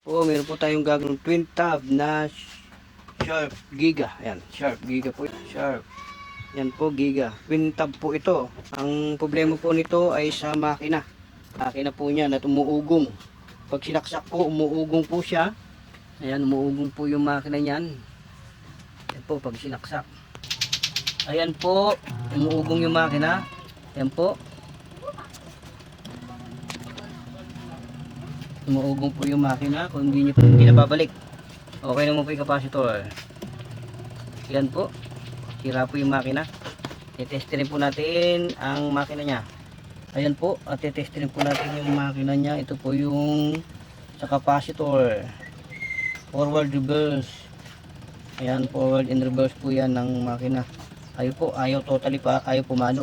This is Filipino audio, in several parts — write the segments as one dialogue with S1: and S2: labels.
S1: Po, meron po tayong gagawin twin tab na Sharp Giga. Ayan, Sharp Giga po. Sharp. Yan po, Giga. Twin tab po ito. Ang problema po nito ay sa makina. Makina po niya na umuugong. Pag sinaksak po, umuugong po siya. Ayan, umuugong po yung makina niyan. Yan po, pag sinaksak. Ayan po, umuugong yung makina. Ayan po. Umuugong po yung makina kung hindi nyo po hindi nababalik. Okay naman po yung capacitor. Yan po. Sira po yung makina. Titestin po natin ang makina niya. Ayan po. At titestin po natin yung makina niya. Ito po yung sa capacitor. Forward reverse. Ayan, forward and reverse po yan ng makina. Ayaw po, ayaw totally pa, ayaw pumano.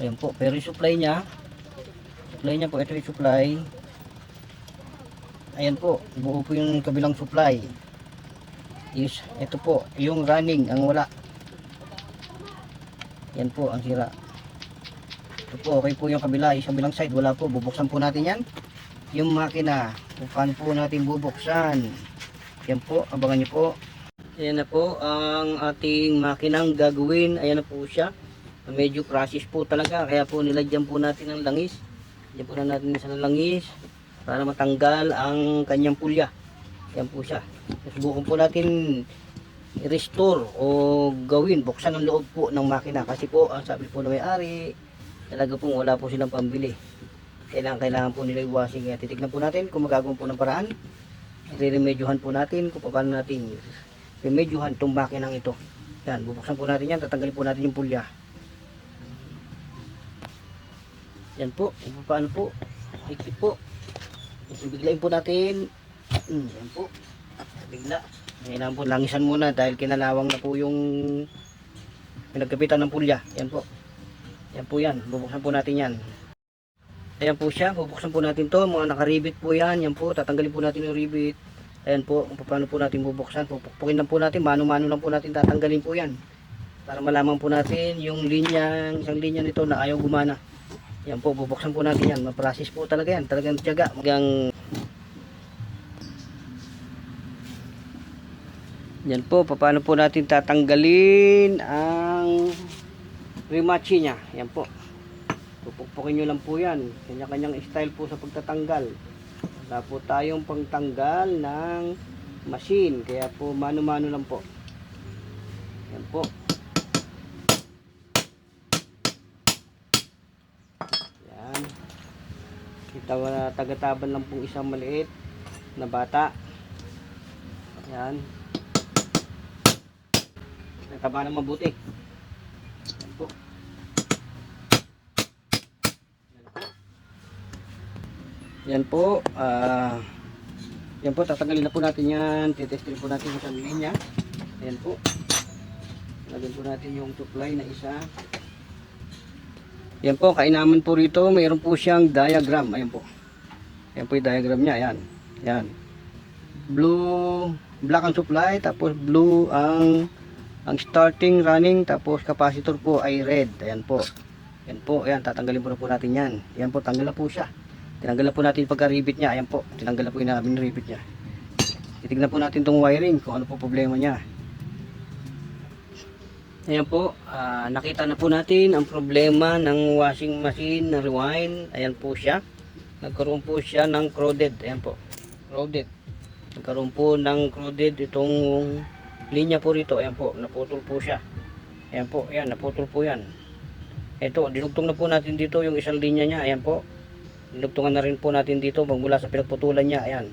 S1: Ayan po, pero yung supply niya, supply niya po, ito yung supply. Ayan po, buo po yung kabilang supply. Is, ito po, yung running, ang wala. Yan po, ang sira. Ito po, okay po yung kabila, yung kabilang side, wala po. Bubuksan po natin yan. Yung makina, kung po natin bubuksan. Yan po, abangan nyo po. Ayan na po ang ating makinang gagawin. Ayan na po siya. Medyo crashes po talaga. Kaya po nilagyan po natin ng langis. Lagyan po na natin sa langis para matanggal ang kanyang pulya. Ayan po siya. Subukan po natin i-restore o gawin, buksan ang loob po ng makina. Kasi po, ang sabi po na may-ari, talaga po wala po silang pambili. Kailangan, kailangan po nila i-washing. Kaya titignan po natin kung magagawin po ng paraan. I-remedyohan po natin kung paano natin remedyohan itong makinang ito. Yan, bubuksan po natin yan, tatanggalin po natin yung pulya. Yan po, paano po, ikip po. Ibiglayin po natin. Hmm, yan po, bigla. Kailangan po langisan muna dahil kinalawang na po yung pinagkapitan ng pulya. Yan po. Yan po yan, bubuksan po natin yan. Ayan po siya, bubuksan po natin to, mga nakaribit po yan, yan po, tatanggalin po natin yung ribit. Ayan po, paano po natin bubuksan. Pupukpukin lang po natin, mano-mano lang po natin tatanggalin po yan. Para malaman po natin yung linya, isang linya nito na ayaw gumana. Yan po, bubuksan po natin yan. Ma-process po talaga yan. Talagang tiyaga. Hanggang... Yan po, paano po natin tatanggalin ang remachi niya. Yan po. Pupukpukin nyo lang po yan. Kanya-kanyang style po sa pagtatanggal. Wala po tayong pangtanggal ng machine. Kaya po mano-mano lang po. Yan po. Yan. Kita na tagataban lang pong isang maliit na bata. Yan. Nataba na mabuti. Yan po. Yan po. Ah, yan po, tatanggalin na po natin yan. Titestin po natin isang linya. Yan po. Lagyan po natin yung supply na isa. Yan po, kainaman po rito. Mayroon po siyang diagram. Ayan po. Yan po yung diagram niya. Ayan. Yan. Blue, black ang supply. Tapos blue ang ang starting running. Tapos capacitor po ay red. Ayan po. Yan po. Ayan, tatanggalin po na po natin yan. Yan po, tanggal na po siya. Tinanggal na po natin yung pagka-ribit niya. Ayan po, tinanggal na po yung namin ribit niya. Titignan po natin itong wiring kung ano po problema niya. Ayan po, ah, nakita na po natin ang problema ng washing machine na rewind. Ayan po siya. Nagkaroon po siya ng crowded. Ayan po, crowded. Nagkaroon po ng crowded itong linya po rito. Ayan po, naputol po siya. Ayan po, ayan, naputol po yan. Ito, dinugtong na po natin dito yung isang linya niya. Ayan po, Dinugtungan na rin po natin dito magmula sa pinagputulan niya. Ayan.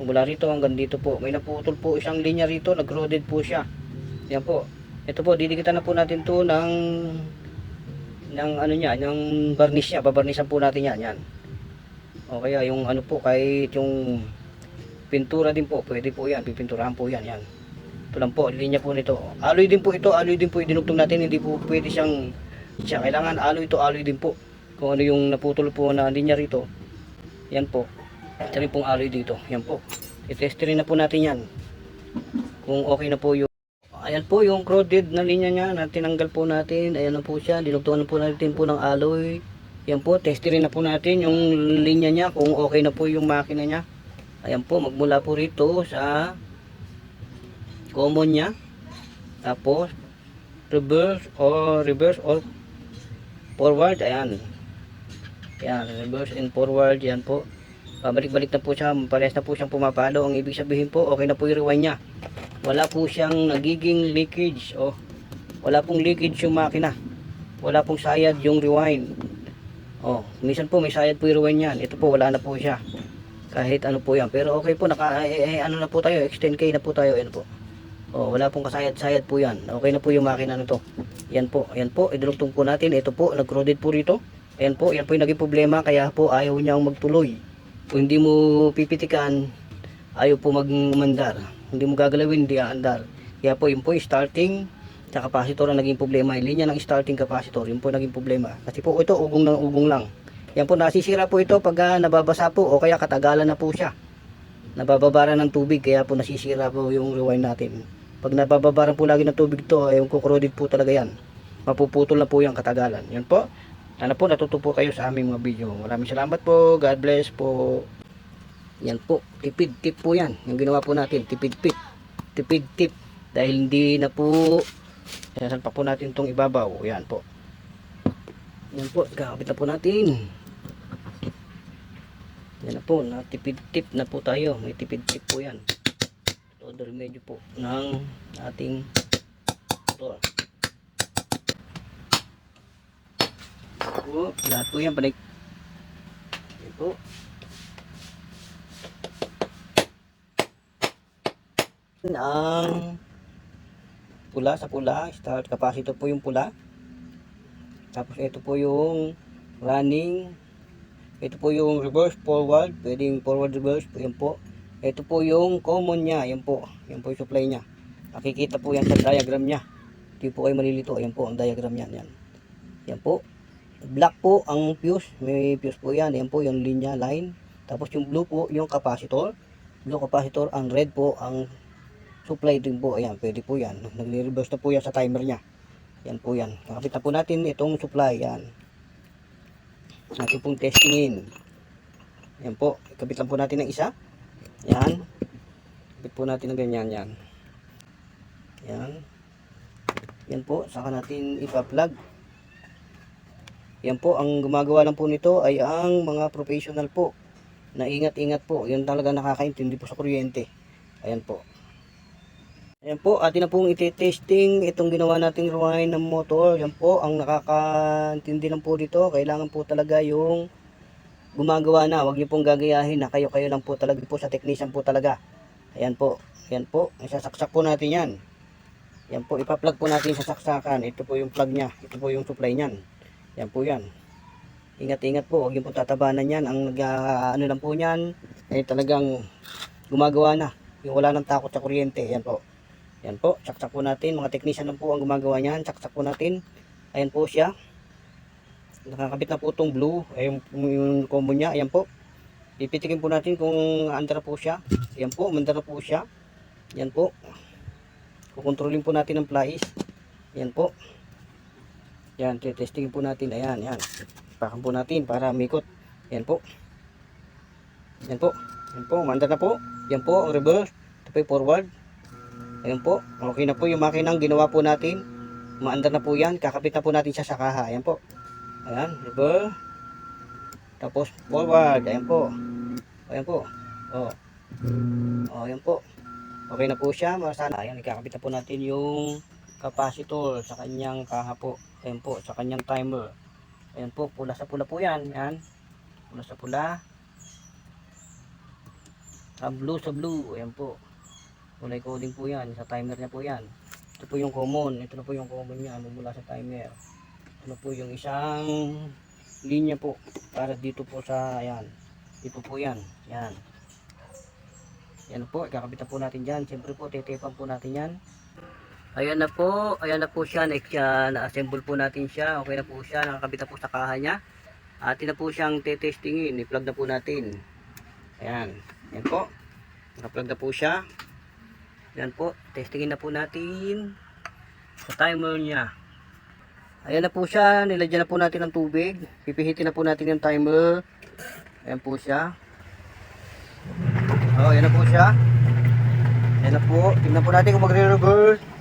S1: Magmula rito hanggang dito po. May naputol po isang linya rito. Nag-roaded po siya. Ayan po. Ito po, didikitan na po natin to ng ng ano niya, ng varnish niya. Babarnisan po natin yan. Yan. O kaya yung ano po, kahit yung pintura din po. Pwede po yan. Pipinturahan po yan. Yan. Ito lang po, linya po nito. Alloy din po ito. Alloy din po yung dinugtong natin. Hindi po pwede siyang siya. Kailangan alloy ito. Alloy din po kung ano yung naputol po na linya rito yan po ito rin pong alloy dito yan po itest rin na po natin yan kung okay na po yung ayan po yung crowded na linya niya na tinanggal po natin ayan na po siya dinugtungan na po natin po ng alloy yan po test rin na po natin yung linya niya kung okay na po yung makina niya Ayan po, magmula po rito sa common niya. Tapos, reverse or reverse or forward. Ayan. Ayan, reverse and forward. Yan po. Pabalik-balik na po siya. Parehas na po siyang pumapalo. Ang ibig sabihin po, okay na po yung rewind niya. Wala po siyang nagiging leakage. Oh, wala pong leakage yung makina. Wala pong sayad yung rewind. Oh, minsan po may sayad po yung rewind yan. Ito po, wala na po siya. Kahit ano po yan. Pero okay po, naka, eh, eh, ano na po tayo, extend k na po tayo. Ano po. Oh, wala pong kasayad-sayad po yan. Okay na po yung makina nito. Yan po, yan po, idulugtong po natin. Ito po, nag-crowded po rito. Ayan po, yan po yung naging problema. Kaya po, ayaw niyang magtuloy. Kung hindi mo pipitikan, ayaw po magmandar. Hindi mo gagalawin, hindi aandar. Kaya po, yun po, starting sa capacitor ang naging problema. Yung linya ng starting capacitor, yun po naging problema. Kasi po, ito, ugong ng ugong lang. Yan po, nasisira po ito pag ah, nababasa po o kaya katagalan na po siya. Nabababara ng tubig, kaya po nasisira po yung rewind natin. Pag nabababaran po lagi ng tubig to, ay yung kukurodid po talaga yan. Mapuputol na po yung katagalan. Yan po. Sana po natuto po kayo sa aming mga video. Maraming salamat po. God bless po. Yan po. Tipid tip po yan. Yung ginawa po natin. Tipid tip. Tipid tip. Dahil hindi na po sinasalpa po natin itong ibabaw. Yan po. Yan po. Kakapit na po natin. Yan na po. Natipid tip na po tayo. May tipid tip po yan. Todo remedyo po ng ating motor. Po. Lahat po yan. Balik. Yan po. Ang pula sa pula. Start capacitor po yung pula. Tapos ito po yung running. Ito po yung reverse forward. Pwedeng forward reverse. Yan po. Ito po yung common niya. Yan po. Yan po yung supply niya. Nakikita po yan sa diagram niya. Hindi po kayo malilito. Yan po ang diagram niya. Yan. Yan po black po ang fuse. May fuse po yan. Yan po yung linya line. Tapos yung blue po yung capacitor. Blue capacitor ang red po ang supply din po. Ayan pwede po yan. Nagre-reverse na po yan sa timer nya yan po yan. Kakapit po natin itong supply. Yan natin pong testingin. Yan po. Ikabit lang po natin ng isa. Yan ikabit po natin ng ganyan. Yan yan yan po. Saka natin ipa-plug yan po, ang gumagawa lang po nito ay ang mga professional po. Na ingat-ingat po. Yun talaga nakakaintindi po sa kuryente. Ayan po. Ayan po, atin na pong iti-testing itong ginawa nating rewind ng motor. Yan po, ang nakakaintindi lang po dito. Kailangan po talaga yung gumagawa na. Huwag niyo pong gagayahin na kayo-kayo lang po talaga po sa technician po talaga. Ayan po. Ayan po. Isasaksak po natin yan. Yan po, ipa-plug po natin sa saksakan. Ito po yung plug niya. Ito po yung supply niyan. Yan po yan. Ingat-ingat po, huwag yung po tatabanan yan. Ang ah, ano lang po niyan, ay talagang gumagawa na. Yung wala nang takot sa kuryente. Yan po. Yan po, saksak po natin. Mga technician lang po ang gumagawa niyan. Saksak po natin. Ayan po siya. Nakakabit na po itong blue. Ay, yung, combo niya. Ayan po. Pipitikin po natin kung andar po siya. Ayan po, mandar po siya. Yan po. Kukontrolin po natin ang plies. Yan po. Yan, testingin po natin. Ayan, yan. Pakan po natin para mikot. Yan po. Yan po. Yan po, manda na po. Yan po, ang reverse. Ito po forward. Ayan po. Okay na po yung makinang ginawa po natin. Maandar na po yan. Kakapit na po natin siya sa kaha. Ayan po. Ayan, reverse. Tapos forward. Ayan po. Ayan po. Oh. Oh, ayan po. Okay na po siya. Masana. Ayan, ikakapit na po natin yung capacitor sa kanyang kaha po. Ayan po, sa kanyang timer. Ayan po, pula sa pula po yan. Ayan. Pula sa pula. Sa blue sa blue. Ayan po. Kulay coding po yan. Sa timer niya po yan. Ito po yung common. Ito na po yung common niya. Mula sa timer. Ito na po yung isang linya po. Para dito po sa, ayan. Dito po yan. Yan. Yan po. Kakabit na po natin dyan. Siyempre po, titipan po natin yan. Ayan na po, ayan na po siya, next uh, na-assemble po natin siya, okay na po siya, nakakabit na po sa kaha niya. Atin na po siyang tetestingin, i-plug na po natin. Ayan, ayan po, naka-plug na po siya. Ayan po, testingin na po natin sa timer niya. Ayan na po siya, nilagyan na po natin ng tubig, pipihitin na po natin yung timer. Ayan po siya. Oh, yan na po siya. Yan na po. Tingnan po natin kung magre-reverse.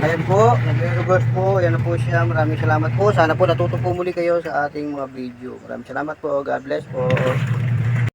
S1: Ayan po, nagre-reverse po. Yan na po siya. Maraming salamat po. Sana po natuto po muli kayo sa ating mga video. Maraming salamat po. God bless po.